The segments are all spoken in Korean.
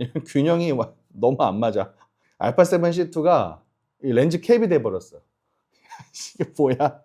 균형이 와- 너무 안 맞아. 알파 7 C2가 렌즈 캡이 돼 버렸어. 이게 뭐야?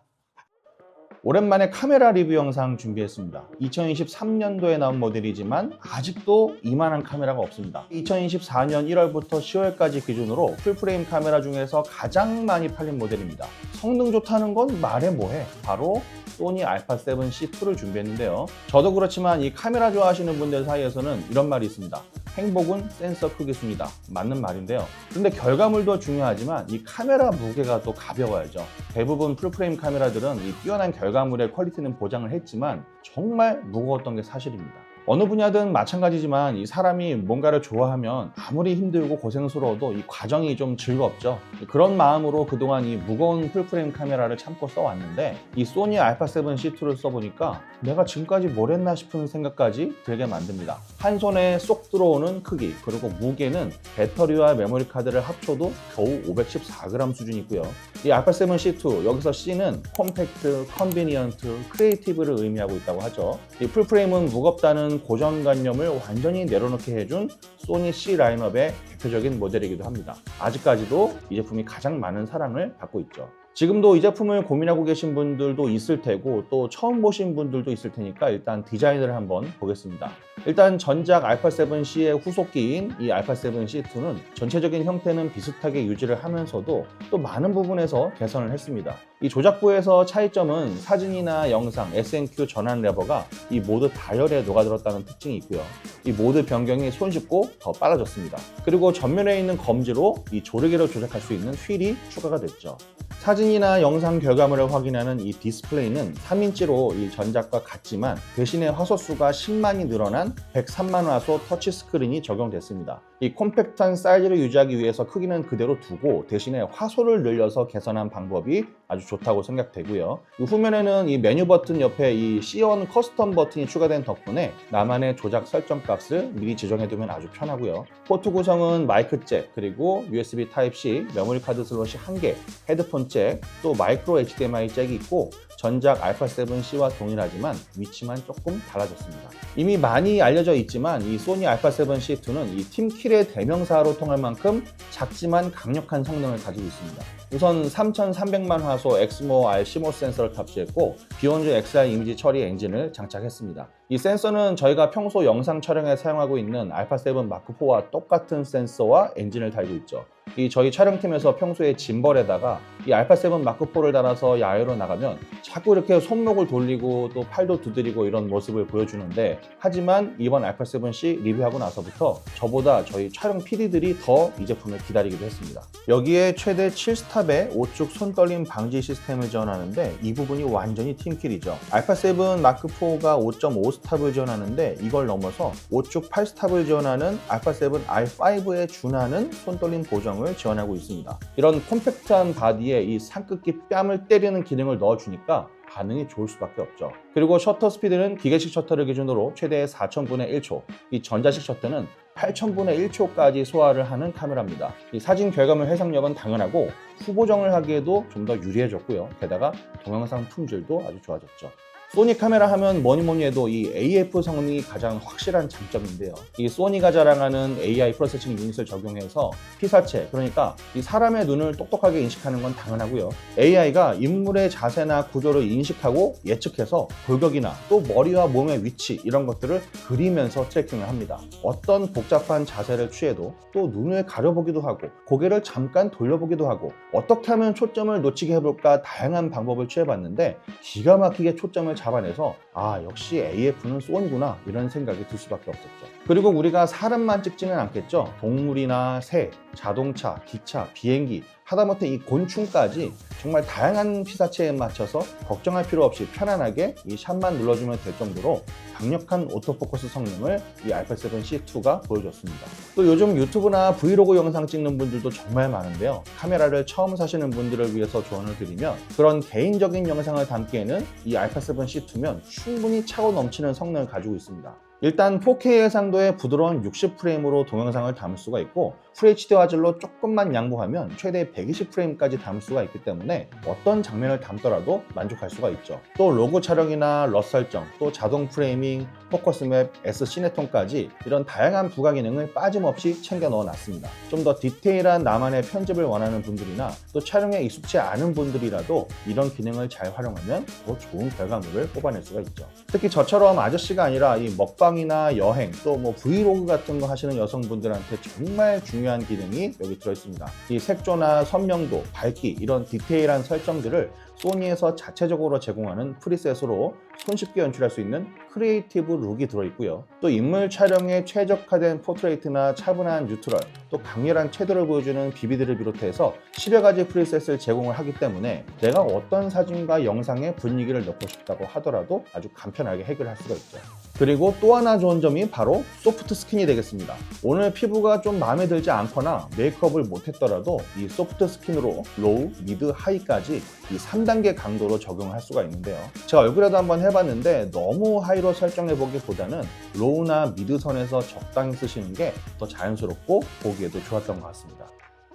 오랜만에 카메라 리뷰 영상 준비했습니다. 2023년도에 나온 모델이지만 아직도 이만한 카메라가 없습니다. 2024년 1월부터 10월까지 기준으로 풀프레임 카메라 중에서 가장 많이 팔린 모델입니다. 성능 좋다는 건 말해 뭐해? 바로 소니 알파 7 C2를 준비했는데요. 저도 그렇지만 이 카메라 좋아하시는 분들 사이에서는 이런 말이 있습니다. 행복은 센서 크기 순이다. 맞는 말인데요. 근데 결과물도 중요하지만 이 카메라 무게가 또 가벼워야죠. 대부분 풀프레임 카메라들은 이 뛰어난 결과물의 퀄리티는 보장을 했지만 정말 무거웠던 게 사실입니다. 어느 분야든 마찬가지지만 이 사람이 뭔가를 좋아하면 아무리 힘들고 고생스러워도 이 과정이 좀 즐겁죠. 그런 마음으로 그동안 이 무거운 풀프레임 카메라를 참고 써왔는데 이 소니 알파 7 C2를 써보니까 내가 지금까지 뭘 했나 싶은 생각까지 들게 만듭니다. 한 손에 쏙 들어오는 크기 그리고 무게는 배터리와 메모리 카드를 합쳐도 겨우 514g 수준이고요. 이 알파 7 C2 여기서 C는 콤팩트, 컨비니언트, 크리에이티브를 의미하고 있다고 하죠. 이 풀프레임은 무겁다는 고정관념을 완전히 내려놓게 해준 소니 C 라인업의 대표적인 모델이기도 합니다. 아직까지도 이 제품이 가장 많은 사랑을 받고 있죠. 지금도 이 제품을 고민하고 계신 분들도 있을 테고 또 처음 보신 분들도 있을 테니까 일단 디자인을 한번 보겠습니다. 일단 전작 알파 7C의 후속기인 이 알파 7C2는 전체적인 형태는 비슷하게 유지를 하면서도 또 많은 부분에서 개선을 했습니다. 이 조작부에서 차이점은 사진이나 영상, SNQ 전환 레버가 이 모드 다열에 녹아들었다는 특징이 있고요. 이 모드 변경이 손쉽고 더 빨라졌습니다. 그리고 전면에 있는 검지로 이 조르기로 조작할 수 있는 휠이 추가가 됐죠. 사진이나 영상 결과물을 확인하는 이 디스플레이는 3인치로 이 전작과 같지만 대신에 화소수가 10만이 늘어난 103만 화소 터치 스크린이 적용됐습니다. 이 콤팩트한 사이즈를 유지하기 위해서 크기는 그대로 두고 대신에 화소를 늘려서 개선한 방법이 아주 좋다고 생각되고요. 이 후면에는 이 메뉴 버튼 옆에 이 C1 커스텀 버튼이 추가된 덕분에 나만의 조작 설정 값을 미리 지정해두면 아주 편하고요. 포트 구성은 마이크 잭 그리고 USB Type-C 메모리 카드 슬롯이 1개, 헤드폰 잭, 또 마이크로 HDMI 잭이 있고 전작 알파 7C와 동일하지만 위치만 조금 달라졌습니다. 이미 많이 알려져 있지만 이 소니 알파 7C2는 이 팀킬의 대명사로 통할 만큼 작지만 강력한 성능을 가지고 있습니다. 우선 3300만 화소 엑스모 R CMOS 센서를 탑재했고 비욘즈 XR 이미지 처리 엔진을 장착했습니다. 이 센서는 저희가 평소 영상 촬영에 사용하고 있는 알파 7 마크4와 똑같은 센서와 엔진을 달고 있죠. 이 저희 촬영팀에서 평소에 짐벌에다가 이 알파 7 마크4를 달아서 야외로 나가면 자꾸 이렇게 손목을 돌리고 또 팔도 두드리고 이런 모습을 보여주는데 하지만 이번 알파 7C 리뷰하고 나서부터 저보다 저희 촬영 PD들이 더 이 제품을 기다리기도 했습니다. 여기에 최대 7스탑의 5축 손떨림 방지 시스템을 지원하는데 이 부분이 완전히 팀킬이죠. 알파 7 마크4가 5.5스탑을 지원하는데 이걸 넘어서 5축 8스탑을 지원하는 알파 7 R5에 준하는 손떨림 보정을 지원하고 있습니다. 이런 콤팩트한 바디에 이 산끝기 뺨을 때리는 기능을 넣어주니까 반응이 좋을 수밖에 없죠. 그리고 셔터 스피드는 기계식 셔터를 기준으로 최대 4,000분의 1초, 이 전자식 셔터는 8,000분의 1초까지 소화를 하는 카메라입니다. 이 사진 결과물 해상력은 당연하고 후보정을 하기에도 좀 더 유리해졌고요. 게다가 동영상 품질도 아주 좋아졌죠. 소니 카메라 하면 뭐니 뭐니 해도 이 AF 성능이 가장 확실한 장점인데요. 이 소니가 자랑하는 AI 프로세싱 유닛을 적용해서 피사체, 그러니까 이 사람의 눈을 똑똑하게 인식하는 건 당연하고요. AI가 인물의 자세나 구조를 인식하고 예측해서 골격이나 또 머리와 몸의 위치 이런 것들을 그리면서 트래킹을 합니다. 어떤 복잡한 자세를 취해도 또 눈을 가려보기도 하고 고개를 잠깐 돌려보기도 하고 어떻게 하면 초점을 놓치게 해볼까 다양한 방법을 취해봤는데 기가 막히게 초점을 잡아내서 아 역시 AF는 소니구나 이런 생각이 들 수밖에 없었죠. 그리고 우리가 사람만 찍지는 않겠죠. 동물이나 새, 자동차, 기차, 비행기 하다못해 이 곤충까지 정말 다양한 피사체에 맞춰서 걱정할 필요 없이 편안하게 이 샷만 눌러주면 될 정도로 강력한 오토포커스 성능을 이 알파 7 C2가 보여줬습니다. 또 요즘 유튜브나 브이로그 영상 찍는 분들도 정말 많은데요. 카메라를 처음 사시는 분들을 위해서 조언을 드리면 그런 개인적인 영상을 담기에는 이 알파 7 C2면 충분히 차고 넘치는 성능을 가지고 있습니다. 일단 4K 해상도의 부드러운 60프레임으로 동영상을 담을 수가 있고 FHD 화질로 조금만 양보하면 최대 120프레임까지 담을 수가 있기 때문에 어떤 장면을 담더라도 만족할 수가 있죠. 또 로고 촬영이나 러 설정, 또 자동 프레이밍, 포커스 맵, S 시네톤까지 이런 다양한 부가 기능을 빠짐없이 챙겨 넣어 놨습니다. 좀 더 디테일한 나만의 편집을 원하는 분들이나 또 촬영에 익숙치 않은 분들이라도 이런 기능을 잘 활용하면 더 좋은 결과물을 뽑아낼 수가 있죠. 특히 저처럼 아저씨가 아니라 이 먹방 이나 여행 또 뭐 브이로그 같은 거 하시는 여성분들한테 정말 중요한 기능이 여기 들어있습니다. 이 색조나 선명도, 밝기 이런 디테일한 설정들을 소니에서 자체적으로 제공하는 프리셋으로 손쉽게 연출할 수 있는 크리에이티브 룩이 들어있고요. 또 인물 촬영에 최적화된 포트레이트나 차분한 뉴트럴, 또 강렬한 채도를 보여주는 비비드를 비롯해서 10여 가지 프리셋을 제공을 하기 때문에 내가 어떤 사진과 영상의 분위기를 넣고 싶다고 하더라도 아주 간편하게 해결할 수가 있죠. 그리고 또 하나 좋은 점이 바로 소프트 스킨이 되겠습니다. 오늘 피부가 좀 마음에 들지 않거나 메이크업을 못했더라도 이 소프트 스킨으로 로우, 미드, 하이까지 이 3단계 강도로 적용할 수가 있는데요. 제가 얼굴에도 한번 해봤는데 너무 하이로 설정해 보기보다는 로우나 미드 선에서 적당히 쓰시는 게 더 자연스럽고 보기에도 좋았던 것 같습니다.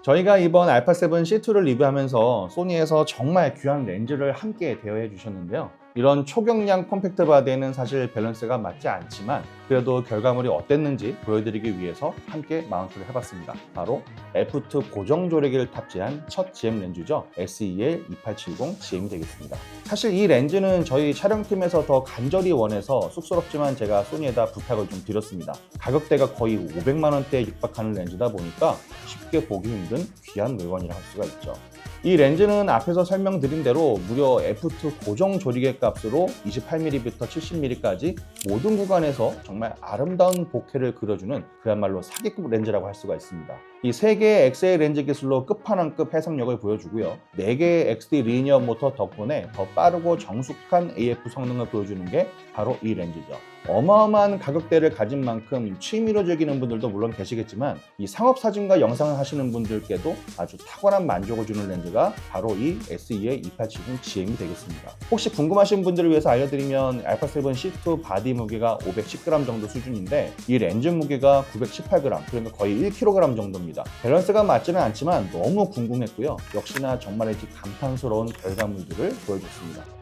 저희가 이번 알파7 C2를 리뷰하면서 소니에서 정말 귀한 렌즈를 함께 대여해 주셨는데요. 이런 초경량 컴팩트 바디에는 사실 밸런스가 맞지 않지만 그래도 결과물이 어땠는지 보여드리기 위해서 함께 마운트를 해봤습니다. 바로 F2 고정 조리기를 탑재한 첫 GM 렌즈죠. SEL 2870 GM이 되겠습니다. 사실 이 렌즈는 저희 촬영팀에서 더 간절히 원해서 쑥스럽지만 제가 소니에다 부탁을 좀 드렸습니다. 가격대가 거의 500만 원대에 육박하는 렌즈다 보니까 쉽게 보기 힘든 귀한 물건이라 할 수가 있죠. 이 렌즈는 앞에서 설명드린 대로 무려 F2 고정 조리개 값으로 28mm부터 70mm까지 모든 구간에서 정말 아름다운 보케를 그려주는 그야말로 사기급 렌즈라고 할 수가 있습니다. 이 3개의 XA 렌즈 기술로 끝판왕급 해상력을 보여주고요. 4개의 XD 리니어 모터 덕분에 더 빠르고 정숙한 AF 성능을 보여주는 게 바로 이 렌즈죠. 어마어마한 가격대를 가진 만큼 취미로 즐기는 분들도 물론 계시겠지만 이 상업 사진과 영상을 하시는 분들께도 아주 탁월한 만족을 주는 렌즈가 바로 이 SE의 2870 GM이 되겠습니다. 혹시 궁금하신 분들을 위해서 알려드리면 알파 7 C2 바디 무게가 510g 정도 수준인데 이 렌즈 무게가 918g 그러니까 거의 1kg 정도입니다. 밸런스가 맞지는 않지만 너무 궁금했고요. 역시나 정말이지 감탄스러운 결과물들을 보여줬습니다.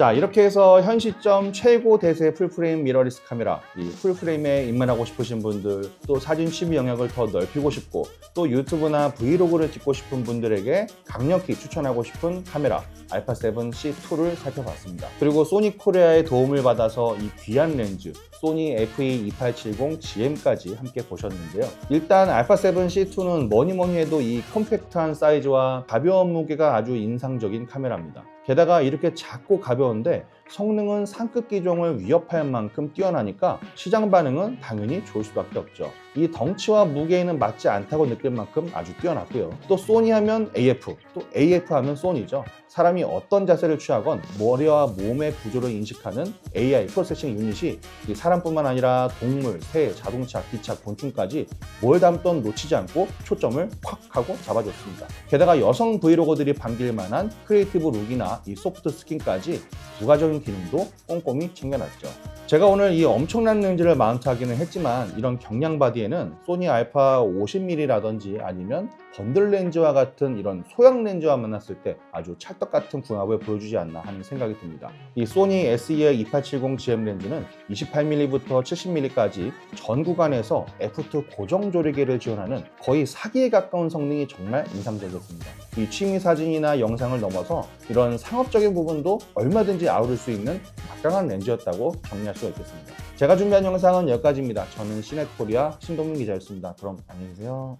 자 이렇게 해서 현 시점 최고 대세 풀프레임 미러리스 카메라 이 풀프레임에 입문하고 싶으신 분들 또 사진 취미 영역을 더 넓히고 싶고 또 유튜브나 브이로그를 찍고 싶은 분들에게 강력히 추천하고 싶은 카메라 알파 7 C2를 살펴봤습니다 그리고 소니 코리아의 도움을 받아서 이 귀한 렌즈 소니 FE2870 GM까지 함께 보셨는데요. 일단 알파 7 C2는 뭐니 뭐니 해도 이 컴팩트한 사이즈와 가벼운 무게가 아주 인상적인 카메라입니다. 게다가 이렇게 작고 가벼운데 성능은 상급 기종을 위협할 만큼 뛰어나니까 시장 반응은 당연히 좋을 수밖에 없죠. 이 덩치와 무게에는 맞지 않다고 느낄 만큼 아주 뛰어났고요. 또 소니 하면 AF, 또 AF 하면 소니죠. 사람이 어떤 자세를 취하건 머리와 몸의 구조를 인식하는 AI 프로세싱 유닛이 사람뿐만 아니라 동물, 새, 자동차, 기차, 곤충까지 뭘 담던 놓치지 않고 초점을 콱 하고 잡아줬습니다. 게다가 여성 브이로거들이 반길 만한 크리에이티브 룩이나 이 소프트 스킨까지 부가적인 기능도 꼼꼼히 챙겨놨죠. 제가 오늘 이 엄청난 렌즈를 마운트하기는 했지만 이런 경량 바디에는 소니 알파 50mm라든지 아니면 번들 렌즈와 같은 이런 소형 렌즈와 만났을 때 아주 찰떡 같은 궁합을 보여주지 않나 하는 생각이 듭니다. 이 소니 SE의 2870 GM 렌즈는 28mm부터 70mm까지 전 구간에서 F2 고정 조리개를 지원하는 거의 사기에 가까운 성능이 정말 인상적이었습니다. 이 취미 사진이나 영상을 넘어서 이런 상업적인 부분도 얼마든지 아우를 수 있는 막강한 렌즈였다고 정리할 수가 있겠습니다. 제가 준비한 영상은 여기까지입니다. 저는 시넷코리아 신동민 기자였습니다. 그럼 안녕히 계세요.